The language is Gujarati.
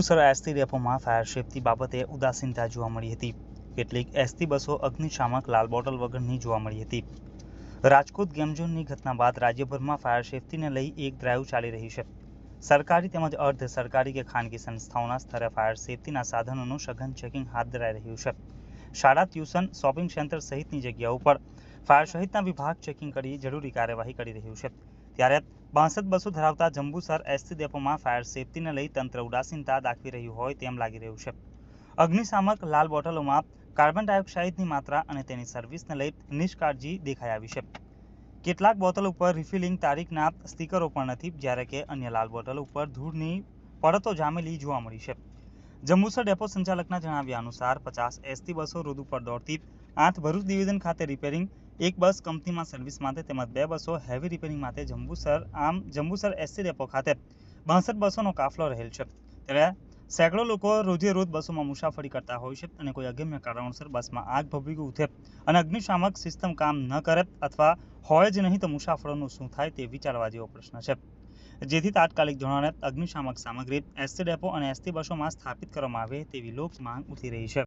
જંબુસર એસટી ડેપોમાં ફાયર સેફ્ટી બાબતે ઉદાસીનતા જોવા મળી હતી. કેટલીક એસટી બસો અગ્નિશામક લાલ બોટલ વગરની જોવા મળી હતી. રાજકોટ ગેમઝોનની ઘટના બાદ રાજ્યભરમાં ફાયર સેફ્ટીને લઈ એક ડ્રાઈવ ચાલી રહી છે. સરકારી તેમજ અર્ધ સરકારી કે ખાનગી સંસ્થાઓના સ્તરે ફાયર સેફ્ટીના સાધનોનું સઘન ચેકિંગ હાથ ધરાઈ રહ્યું છે. શાળા, ટ્યુશન, શોપિંગ સેન્ટર સહિતની જગ્યાઓ પર ફાયર સહિતના વિભાગ ચેકિંગ કરી જરૂરી કાર્યવાહી કરી રહ્યું છે. ત્યારે બાસઠ બસો ધરાવતા જંબુસર એસટી ડેપોમાં ફાયર સેફટીને લઈ તંત્ર ઉદાસીનતા દાખવી રહ્યું હોય તેમ લાગી રહ્યું છે. અગ્નિશામક લાલ બોટલોમાં કાર્બન ડાયોક્સાઇડની માત્રા અને તેની સર્વિસને લઈ નિષ્કાળજી દેખાઈ આવી છે. કેટલાક બોટલ ઉપર રિફિલિંગ તારીખના સ્ટીકરો પણ નથી, જ્યારે કે અન્ય લાલ બોટલ ઉપર ધૂળની પડતો જામેલી જોવા મળી છે. જંબુસર ડેપો સંચાલકના જણાવ્યા અનુસાર પચાસ એસટી બસો રોડ ઉપર દોડતી આઠ ભરૂચ ડિવિઝન ખાતે રિપેરિંગ એક બસ કંપનીમાં સર્વિસ માટે તેમજ બે બસો હેવી રિપેરિંગ માટે જંબુસર આમ જંબુસર એસટી ડેપો ખાતે બાસઠ બસોનો કાફલો રહેલ છે. ત્યારે સેંકડો લોકો રોજે રોજ બસોમાં મુસાફરી કરતા હોય છે અને કોઈ અગમ્ય કારણોસર બસમાં આગ ભભૂકી ઉઠે અને અગ્નિશામક સિસ્ટમ કામ ન કરે અથવા હોય જ નહીં તો મુસાફરોનું શું થાય તે વિચારવા જેવો પ્રશ્ન છે. જેથી તાત્કાલિક ધોરણે અગ્નિશામક સામગ્રી એસટી ડેપો અને એસટી બસોમાં સ્થાપિત કરવામાં આવે તેવી લોક માંગ ઉઠી રહી છે.